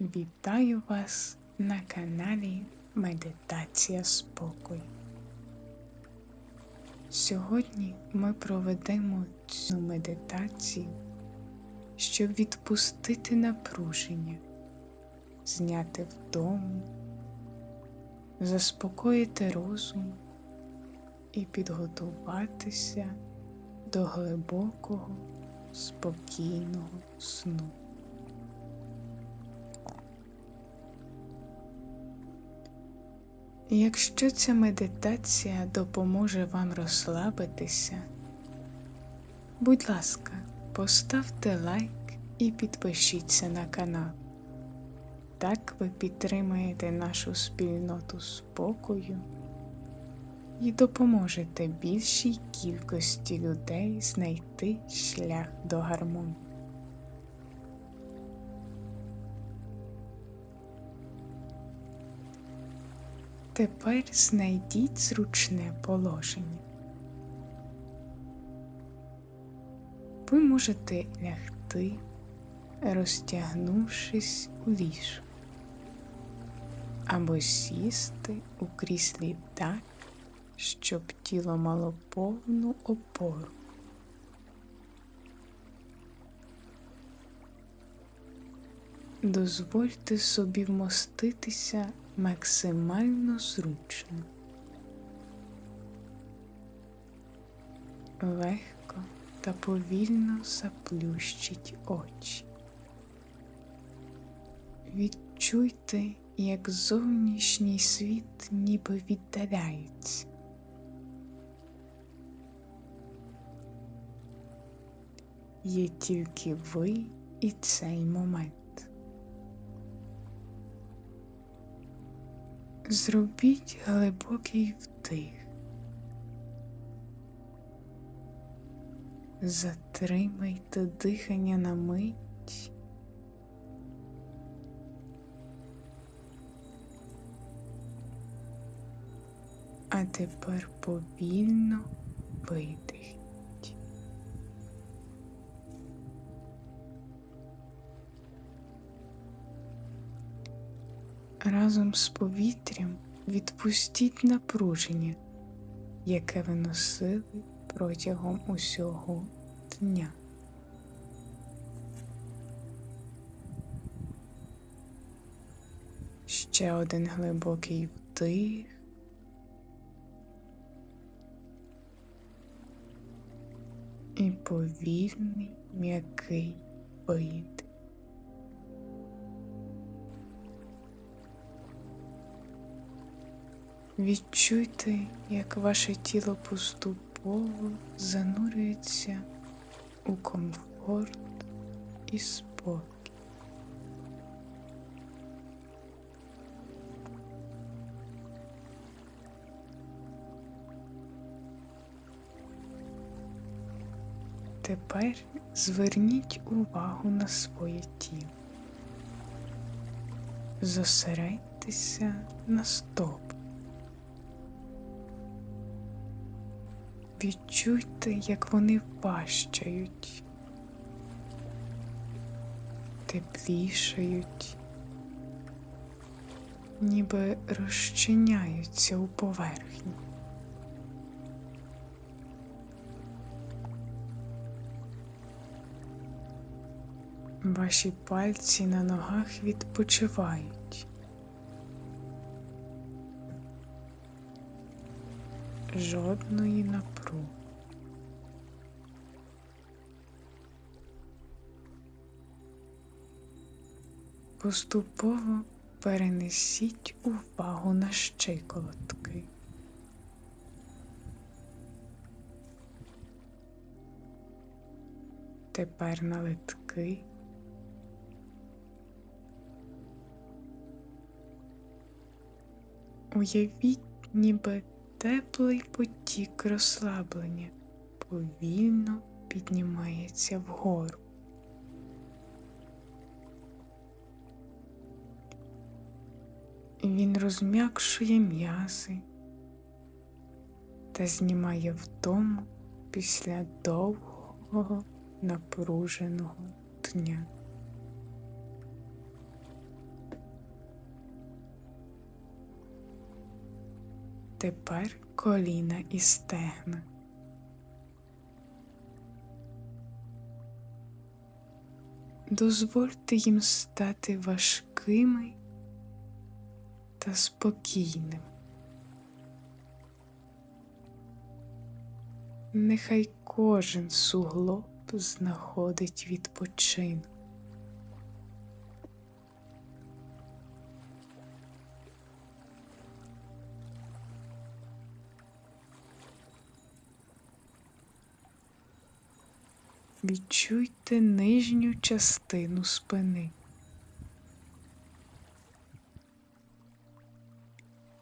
Вітаю вас на каналі Медитація Спокою. Сьогодні ми проведемо цю медитацію, щоб відпустити напруження, зняти вдому, заспокоїти розум і підготуватися до глибокого, спокійного сну. Якщо ця медитація допоможе вам розслабитися, будь ласка, поставте лайк і підпишіться на канал. Так ви підтримаєте нашу спільноту спокою і допоможете більшій кількості людей знайти шлях до гармонії. Тепер знайдіть зручне положення. Ви можете лягти, розтягнувшись у ліжку, або сісти у кріслі так, щоб тіло мало повну опору. Дозвольте собі вмоститися максимально зручно, легко та повільно заплющіть очі. Відчуйте, як зовнішній світ ніби віддаляється. Є тільки ви і цей момент. Зробіть глибокий вдих. Затримайте дихання на мить. А тепер повільно видихніть. Разом з повітрям відпустіть напруження, яке ви носили протягом усього дня. Ще один глибокий вдих. І повільний м'який видих. Відчуйте, як ваше тіло поступово занурюється у комфорт і спокій. Тепер зверніть увагу на своє тіло. Зосередьтеся на стопах. Відчуйте, як вони впащають, теплішають, ніби розчиняються у поверхні. Ваші пальці на ногах відпочивають. Жодної напруги. Поступово перенесіть увагу на щиколотки. Тепер на литки. Уявіть, ніби Теплий потік розслаблення повільно піднімається вгору. Він розм'якшує м'язи та знімає вдому після довгого напруженого дня. Тепер коліна і стегна. Дозвольте їм стати важкими та спокійним. Нехай кожен суглоб знаходить відпочинок. Відчуйте нижню частину спини.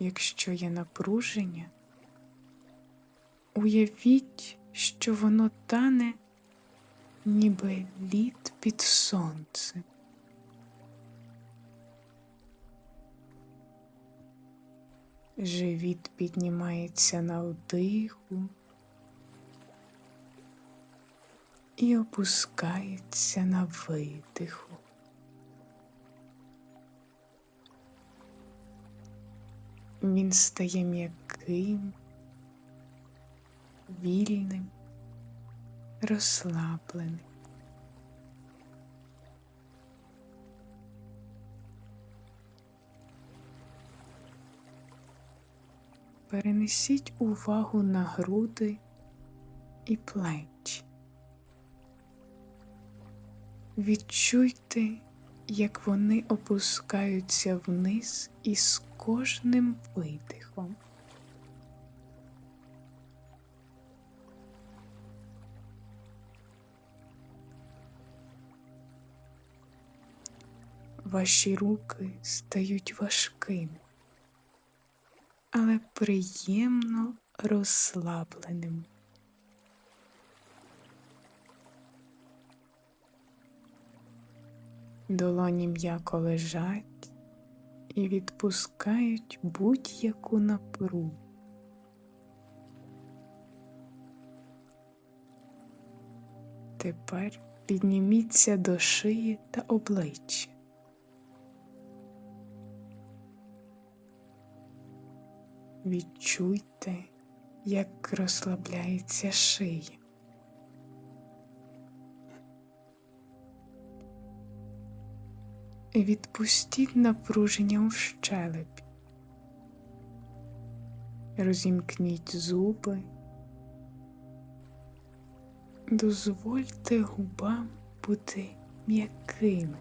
Якщо є напруження, уявіть, що воно тане, ніби лід під сонцем. Живіт піднімається на вдиху і опускається на видиху. Він стає м'яким, вільним, розслабленим. Перенесіть увагу на груди і плечі. Відчуйте, як вони опускаються вниз із кожним видихом. Ваші руки стають важкими, але приємно розслабленими. Долоні м'яко лежать і відпускають будь-яку напругу. Тепер підніміться до шиї та обличчя. Відчуйте, як розслабляється шия. Відпустіть напруження у щелепі. Розімкніть зуби. Дозвольте губам бути м'якими.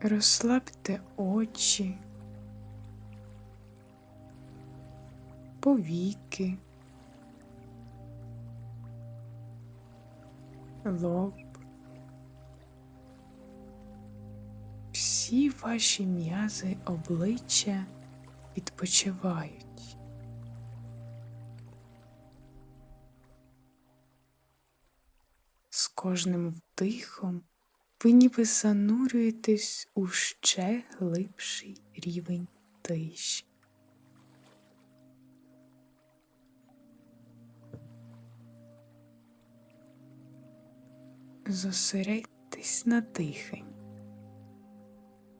Розслабте очі, повіки. Лоб. Всі ваші м'язи обличчя відпочивають. З кожним вдихом ви ніби занурюєтесь у ще глибший рівень тиші. Зосередьтесь на диханні.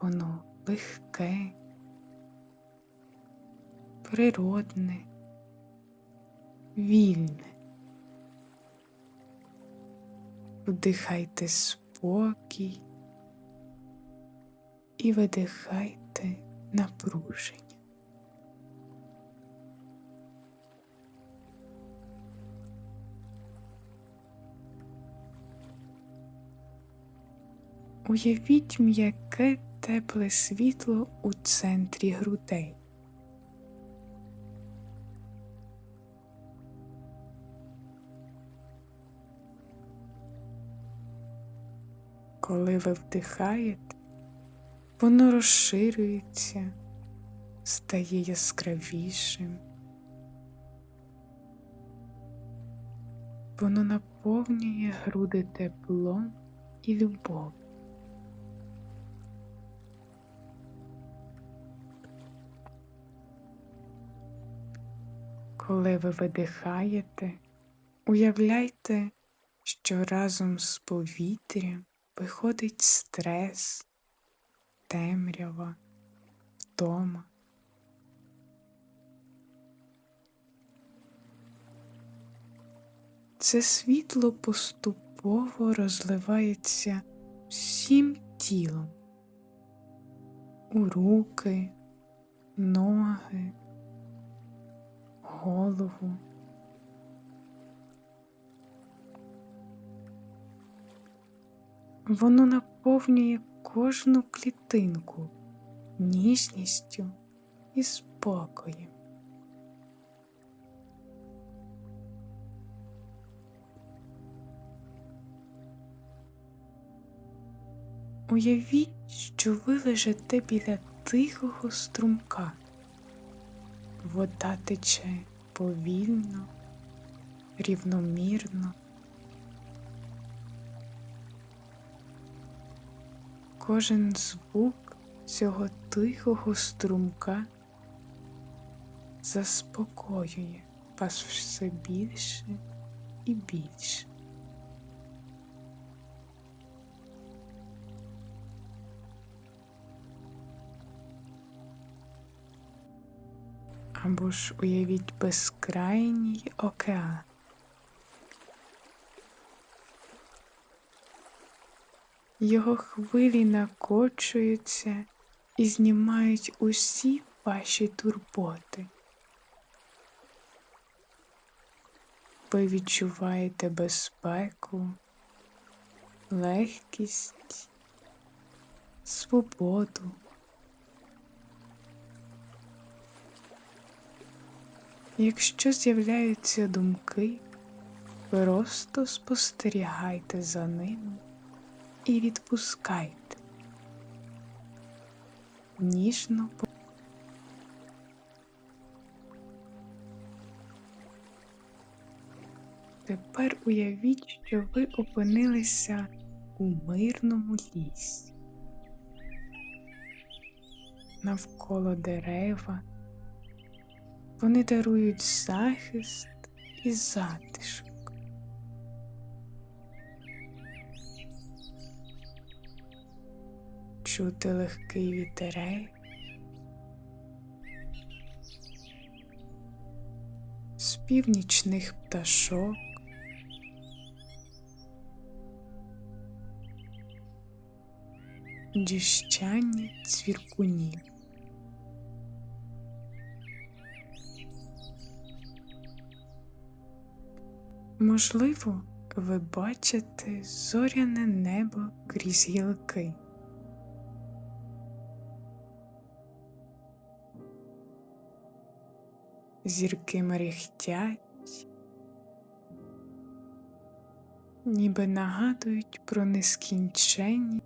Воно легке, природне, вільне. Вдихайте спокій і видихайте напруження. Уявіть м'яке тепле світло у центрі грудей. Коли ви вдихаєте, воно розширюється, стає яскравішим. Воно наповнює груди теплом і любов'ю. Коли ви видихаєте, уявляйте, що разом з повітрям виходить стрес, темрява, втома. Це світло поступово розливається всім тілом у руки, ноги, голову. Воно наповнює кожну клітинку ніжністю і спокоєм. Уявіть, що ви лежите біля тихого струмка. Вода тече повільно, рівномірно. Кожен звук цього тихого струмка заспокоює вас все більше і більше. Або ж уявіть безкрайній океан. Його хвилі накочуються і знімають усі ваші турботи. Ви відчуваєте безпеку, легкість, свободу. Якщо з'являються думки, просто спостерігайте за ними і відпускайте. Ніжно Тепер уявіть, що ви опинилися у мирному лісі. Навколо дерева. Вони дарують захист і затишок. Чути легкий вітерець, спів нічних пташок. Діщання цвіркунів. Можливо, ви бачите зоряне небо крізь гілки. Зірки мерехтять, ніби нагадують про нескінченні.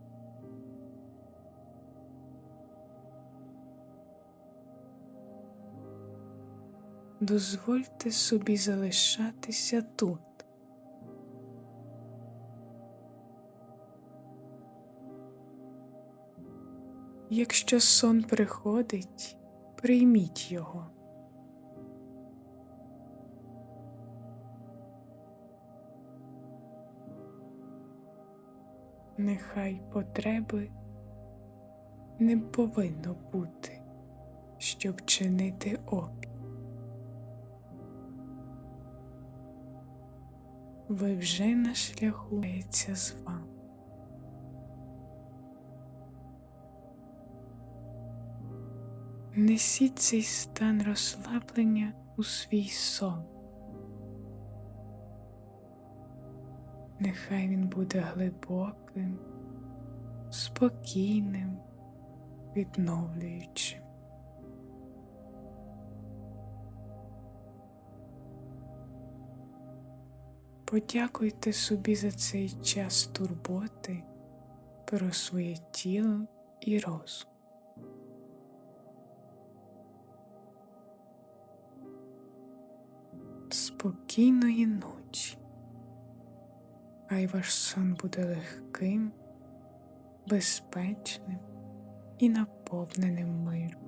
Дозвольте собі залишатися тут. Якщо сон приходить, прийміть його. Нехай потреби не повинно бути, щоб чинити опір. Ви вже на шляху з вами. Несіть цей стан розслаблення у свій сон. Нехай він буде глибоким, спокійним, відновлюючим. Подякуйте собі за цей час турботи про своє тіло і розум. Спокійної ночі. Хай ваш сон буде легким, безпечним і наповненим миром.